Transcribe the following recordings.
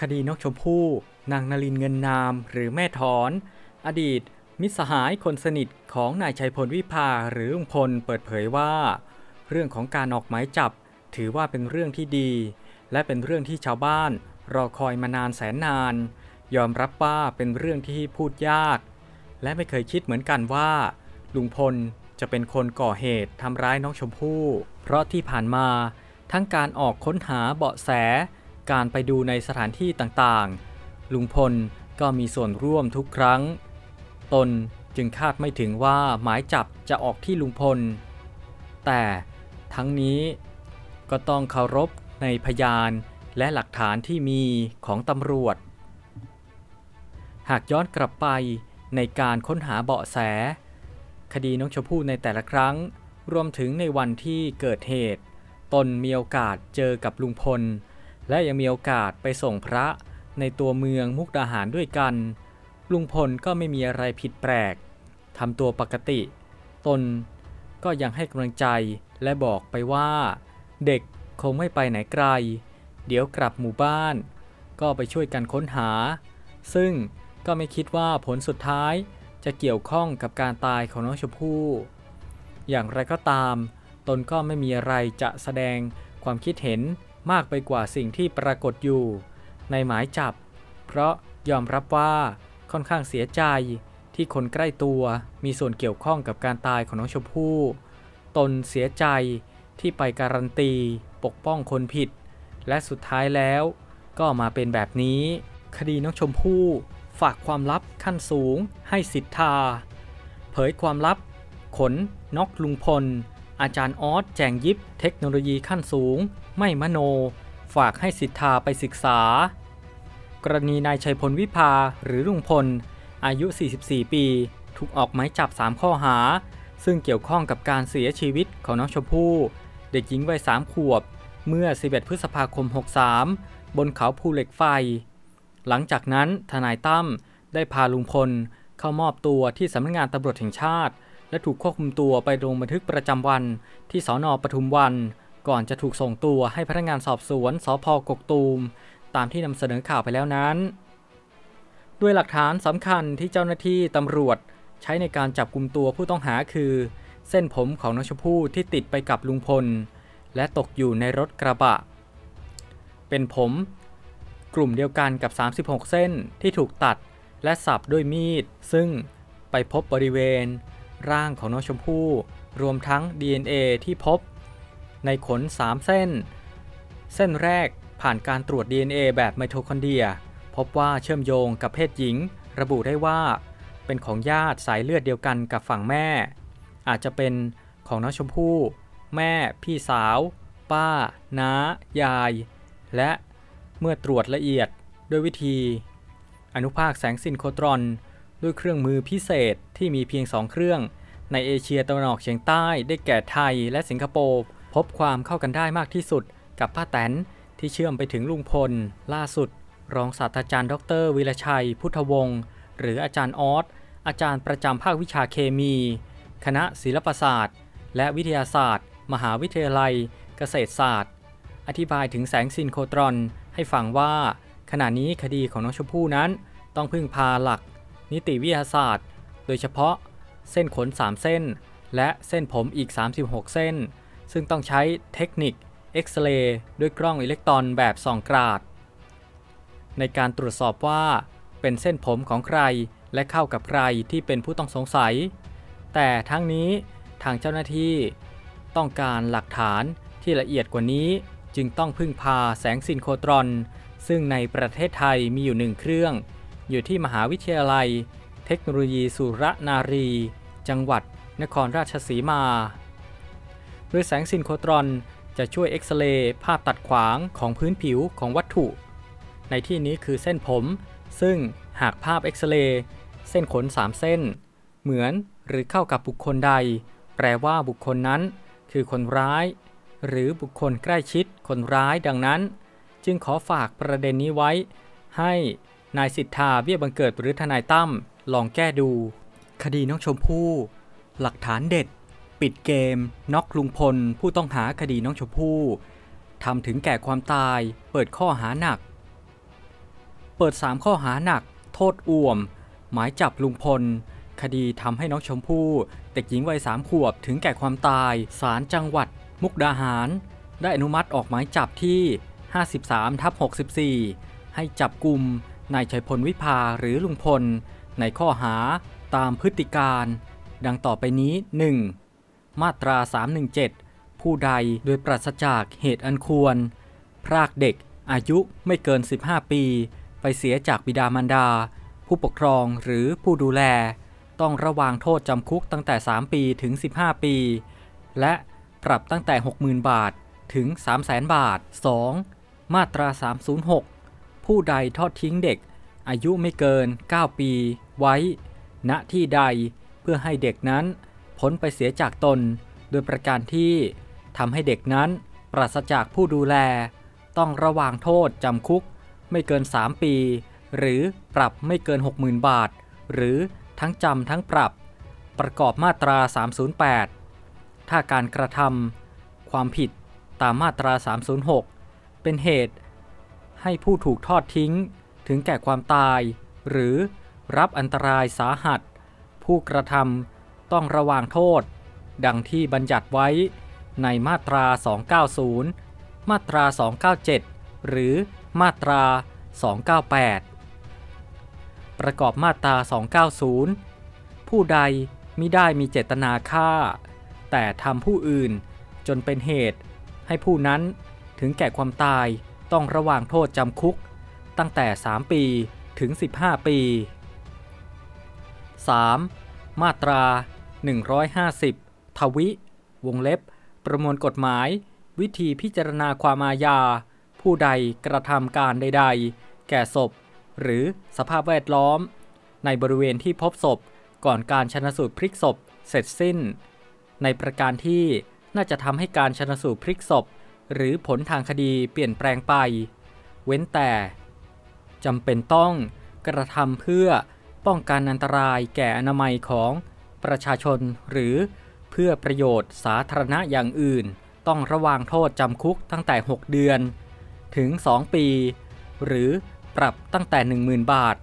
คดีนกชมพู่ นางนลินเงินนาม หรือแม่ถอน อดีต มิตรสหายคนสนิทของนายชัยพลวิภาหรือลุงพลเปิดเผยว่า เรื่องของการออกหมายจับ ถือว่าเป็นเรื่องที่ดี และเป็นเรื่องที่ชาวบ้านรอคอยมานานแสนนาน ยอมรับว่าเป็นเรื่องที่พูดยาก และไม่เคยคิดเหมือนกันว่า ลุงพลจะเป็นคนก่อเหตุทำร้ายน้องชมพู่ เพราะที่ผ่านมาทั้งการออกค้นหาเบาะแส การไปดูในสถานที่ต่างๆ ลุงพลก็มีส่วนร่วมทุกครั้ง ตนจึงคาดไม่ถึงว่าหมายจับจะออกที่ลุงพล แต่ทั้งนี้ก็ต้องเคารพในพยานและหลักฐานที่มีของตำรวจ หากย้อนกลับไปในการค้นหาเบาะแส คดีน้องชมพู่ในแต่ละครั้ง รวมถึงในวันที่เกิดเหตุ ตนมีโอกาสเจอกับลุงพล และยังมีโอกาสไปส่งพระในตัวเมืองมุกดาหารด้วยกัน ลุงพลก็ไม่มีอะไรผิดแปลกทำตัวปกติ ตนก็ยังให้กำลังใจและบอกไปว่า เด็กคงไม่ไปไหนไกล เดี๋ยวกลับหมู่บ้าน ก็ไปช่วยกันค้นหา ซึ่งก็ไม่คิดว่าผลสุดท้ายจะเกี่ยวข้องกับการตายของน้องชมพู่อย่างไรก็ตาม ตนก็ไม่มีอะไรจะแสดงความคิดเห็น มากไปกว่าสิ่งที่ปรากฏอยู่ ในหมายจับ เพราะยอมรับว่าค่อนข้างเสียใจที่คนใกล้ตัวมีส่วนเกี่ยวข้องกับการตายของน้องชมพู่ตนเสียใจที่ไปการันตี ปกป้องคนผิด และสุดท้ายแล้ว ก็มาเป็นแบบนี้ คดีน้องชมพู่ฝากความลับขั้นสูงให้สิทธา เผยความลับ ขนนกลุงพล อาจารย์ออสแจงยิบเทคโนโลยีขั้นสูง ไม่มโน ฝากให้สิทธาไปศึกษา กรณีนายชัยพลวิภาหรือลุงพล อายุ 44 ปี ถูกออกหมายจับ 3 ข้อหา ซึ่งเกี่ยวข้องกับการเสียชีวิตของน้องชมพู่ เด็กหญิงวัย 3 ขวบ เมื่อ 11 พฤษภาคม 63 บนเขาภูเหล็กไฟ หลังจากนั้นทนายตั้มได้พาลุงพลเข้ามอบตัวที่สำนักงานตำรวจแห่งชาติ และถูกควบคุมตัวไปลงบันทึกประจำวัน ที่สอนอปทุมวัน ก่อนจะถูกส่งตัวให้พนักงานสอบสวนสพกกตูม ตามที่นำเสนอข่าวไปแล้วนั้น ด้วยหลักฐานสำคัญที่เจ้าหน้าที่ตำรวจ ใช้ในการจับกลุ่มตัวผู้ต้องหาคือ เส้นผมของน้องชมพู่ที่ติดไปกับลุงพล และตกอยู่ในรถกระบะ เป็นผม กลุ่มเดียวกันกับ 36 เส้นที่ถูกตัดและสับด้วยมีด ซึ่งไปพบบริเวณ ร่างของน้องชมพู่รวมทั้ง DNA ที่พบ ในขน 3 เส้น เส้นแรกผ่านการตรวจ DNA แบบไมโทคอนเดรีย พบว่าเชื่อมโยงกับเพศหญิง ระบุได้ว่า เป็นของญาติสายเลือดเดียวกันกับฝั่งแม่ อาจจะเป็นของน้องชมพู่ แม่ พี่สาว ป้า น้า ยาย และเมื่อตรวจละเอียดด้วยวิธี อนุภาคแสงซินโครตรอน ด้วยเครื่องมือพิเศษที่มีเพียง 2 เครื่อง ในเอเชียตะวันออกเฉียงใต้ได้แก่ไทยและสิงคโปร์พบความเข้ากันได้มากที่สุดกับป้าแตนที่เชื่อมไปถึงลุงพล ล่าสุด รองศาสตราจารย์ ดรวิรชัย พุทธวงศ์หรืออาจารย์ออสอาจารย์ประจำภาควิชาเคมี คณะศิลปศาสตร์ และวิทยาศาสตร์ มหาวิทยาลัย เกษตรศาสตร์ อธิบายถึงแสงซินโครตรอนให้ฟังว่า ขณะนี้คดีของน้องชมพู่นั้นต้องพึ่งพาหลัก นิติวิทยาศาสตร์ โดยเฉพาะเส้นขน 3 เส้น และเส้นผมอีก 36 เส้น ซึ่งต้องใช้เทคนิคเอ็กซเรย์ด้วยกล้องอิเล็กตรอนแบบส่องกราด ในการตรวจสอบว่าเป็นเส้นผมของใครและเข้ากับใครที่เป็นผู้ต้องสงสัย แต่ทั้งนี้ทางเจ้าหน้าที่ต้องการหลักฐานที่ละเอียดกว่านี้จึงต้องพึ่งพาแสงซินโครตรอน ซึ่งในประเทศไทยมีอยู่หนึ่งเครื่อง อยู่ที่มหาวิทยาลัย เทคโนโลยีสุรนารี จังหวัด นครราชสีมา โดยแสงซินโครตรอนจะช่วยเอ็กซเรย์ภาพตัดขวางของพื้นผิวของวัตถุ ในที่นี้คือเส้นผม ซึ่งหากภาพเอ็กซเรย์เส้นขน 3 เส้น เหมือนหรือเข้ากับบุคคลใด แปลว่าบุคคลนั้น คือคนร้าย หรือบุคคลใกล้ชิดคนร้ายดังนั้น จึงขอฝากประเด็นนี้ไว้ ให้ นายสิทธาเบี้ยบังเกิดหรือทนายตั้มลองแก้ดู คดีน้องชมพู่ หลักฐานเด็ด ปิดเกม น็อกลุงพล ผู้ต้องหาคดีน้องชมพู่ทำถึงแก่ความตาย เปิดข้อหาหนัก เปิด 3 ข้อหาหนัก โทษอ่วม หมายจับลุงพล คดีทำให้น้องชมพู่เด็กหญิงวัยสามขวบถึงแก่ความตายศาลจังหวัด มุกดาหาร ได้อนุมัติออกหมายจับที่ 53ทับ64 ให้จับกลุ่ม นายชัยพลวิภาหรือลุงพล ในข้อหาตามพฤติการ ดังต่อไปนี้ 1. มาตรา 317 ผู้ใดโดยปราศจากเหตุอันควร พรากเด็กอายุไม่เกิน 15 ปี ไปเสียจากบิดามารดา ผู้ปกครองหรือผู้ดูแล ต้องระวางโทษจำคุกตั้งแต่ 3 ปีถึง 15 ปี และปรับตั้งแต่ 60,000 บาทถึง 300,000 บาท 2. มาตรา 306 ผู้ใดทอดทิ้งเด็ก อายุไม่เกิน 9 ปีไว้ ณที่ใดเพื่อให้เด็กนั้นพ้นไปเสียจากตน โดยประการที่ทำให้เด็กนั้นปราศจากผู้ดูแล ต้องระวางโทษจำคุกไม่เกิน 3 ปี หรือปรับไม่เกิน 60,000 บาท หรือทั้งจำทั้งปรับ ประกอบมาตรา 308 ถ้าการกระทำความผิดตามมาตรา 306 เป็นเหตุ ให้ผู้ถูกทอดทิ้ง ถึงแก่ความตาย หรือรับอันตรายสาหัส ผู้กระทำต้องระวางโทษ ดังที่บัญญัติไว้ในมาตรา 290 มาตรา 297 หรือมาตรา 298 ประกอบมาตรา 290 ผู้ใดมิได้มีเจตนาฆ่า แต่ทำผู้อื่นจนเป็นเหตุให้ผู้นั้นถึงแก่ความตาย ต้องระวางโทษจำคุก ตั้งแต่ 3 ปีถึง 15 ปี 3. มาตรา 150 ทวิ วงเล็บ ประมวลกฎหมาย วิธีพิจารณาความอาญา ผู้ใดกระทำการใด ๆ แก่ศพ หรือสภาพแวดล้อม ในบริเวณที่พบศพก่อนการชนสูตรพลิกศพเสร็จสิ้น ในประการที่น่าจะทำให้การชนสูตรพลิกศพ หรือผลทางคดีเปลี่ยนแปลงไป เว้นแต่จำเป็นต้องกระทำเพื่อป้องกันอันตรายแก่อนามัยของประชาชนหรือเพื่อประโยชน์สาธารณะอย่างอื่น ต้องระวางโทษจำคุกตั้งแต่ 6 เดือน ถึง 2 ปี หรือปรับตั้งแต่ 10,000 บาท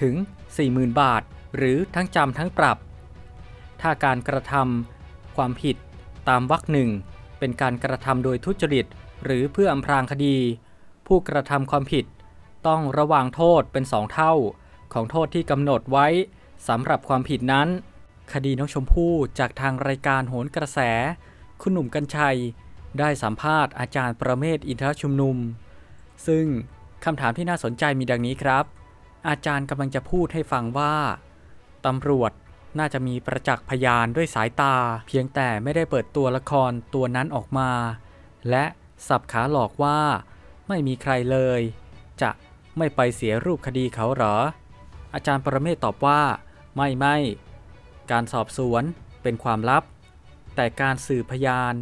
ถึง 40,000 บาท หรือทั้งจำทั้งปรับ ถ้าการกระทำความผิดตามวรรคหนึ่ง เป็นการกระทำโดยทุจริต หรือเพื่ออำพรางคดี ผู้กระทำความผิด ต้องระวางโทษเป็นสองเท่า ของโทษที่กำหนดไว้สำหรับความผิดนั้น คดีน้องชมพู่จากทางรายการโหนกระแส คุณหนุ่มกัญชัย ได้สัมภาษณ์อาจารย์ประเมศอินทรชุมนุม ซึ่งคำถามที่น่าสนใจมีดังนี้ครับ อาจารย์กำลังจะพูดให้ฟังว่าตำรวจ น่าจะมีประจักษ์พยานด้วยสายตา เพียงแต่ไม่ได้เปิดตัวละครตัวนั้นออกมา และสับขาหลอกว่า ไม่มีใครเลย จะไม่ไปเสียรูปคดีเขาเหรอ อาจารย์ปรเมศตอบว่า ไม่ไม่การสอบสวนเป็นความลับ แต่การสืบพยาน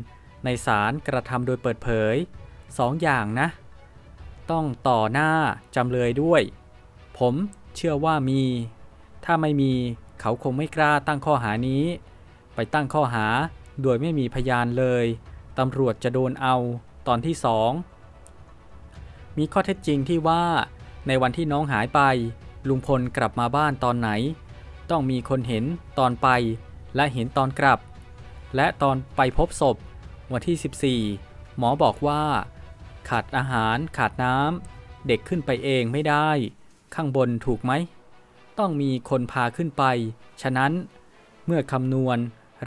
ในศาลกระทำโดยเปิดเผยสองอย่างนะ ต้องต่อหน้าจำเลยด้วย ผมเชื่อว่ามี ถ้าไม่มี เขาคงไม่กล้าตั้งข้อหานี้ ไปตั้งข้อหาโดยไม่มีพยานเลยตำรวจจะโดนเอาตอนที่สองมีข้อเท็จจริงที่ว่า ในวันที่น้องหายไป ลุงพลกลับมาบ้านตอนไหน ต้องมีคนเห็นตอนไป และเห็นตอนกลับ และตอนไปพบศพ วันที่ 14 หมอบอกว่า ขาดอาหารขาดน้ำเด็กขึ้นไปเองไม่ได้ ข้างบนถูกไหม ต้องมีคนพาขึ้นไป ฉะนั้น เมื่อคำนวณ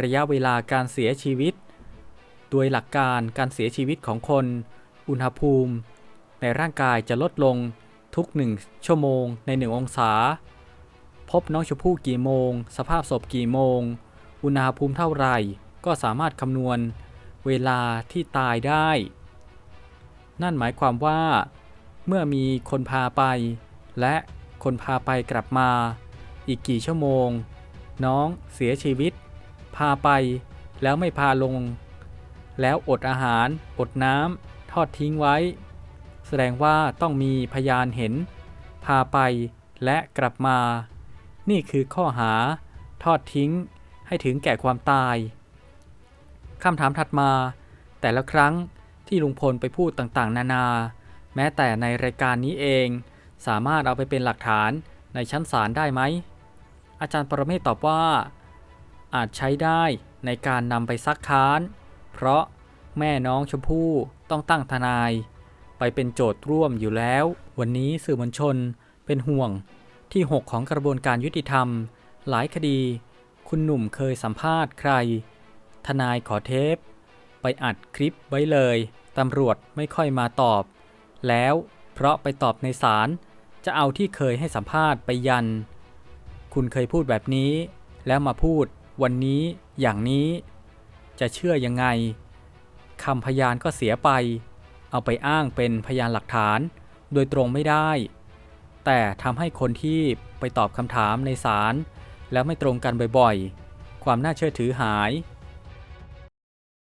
ระยะเวลาการเสียชีวิต โดยหลักการการเสียชีวิตของคน อุณหภูมิ ในร่างกายจะลดลงทุกหนึ่งชั่วโมงในหนึ่งองศา พบน้องชมพู่กี่โมง สภาพศพกี่โมง อุณหภูมิเท่าไหร่ ก็สามารถคำนวณเวลาที่ตายได้ นั่นหมายความว่า เมื่อมีคนพาไป และ คนพาไปกลับมา อีกกี่ชั่วโมง น้องเสียชีวิต พาไปแล้วไม่พาลง แล้วอดอาหาร อดน้ำทอดทิ้งไว้ แสดงว่าต้องมีพยานเห็น พาไปและกลับมา นี่คือข้อหา ทอดทิ้งให้ถึงแก่ความตายคำถามถัดมา แต่ละครั้งที่ลุงพลไปพูดต่างๆ นานา แม้แต่ในรายการนี้เอง สามารถเอาไปเป็นหลักฐานในชั้นศาลได้ไหม อาจารย์ปรเมศตอบว่า อาจใช้ได้ในการนำไปซักค้าน เพราะแม่น้องชมพู่ต้องตั้งทนาย ไปเป็นโจทย์ร่วมอยู่แล้ว วันนี้สื่อมวลชนเป็นห่วงที่ 6 ของกระบวนการยุติธรรม หลายคดี คุณหนุ่มเคยสัมภาษณ์ใคร ทนายขอเทป ไปอัดคลิปไว้เลย ตำรวจไม่ค่อยมาตอบ แล้วเพราะไปตอบในศาล จะเอาที่เคยให้สัมภาษณ์ไปยัน คุณเคยพูดแบบนี้ แล้วมาพูดวันนี้อย่างนี้ จะเชื่อยังไงคำพยานก็เสียไป เอาไปอ้างเป็นพยานหลักฐาน โดยตรงไม่ได้ แต่ทำให้คนที่ไปตอบคำถามในศาลแล้วไม่ตรงกันบ่อยๆ ความน่าเชื่อถือหาย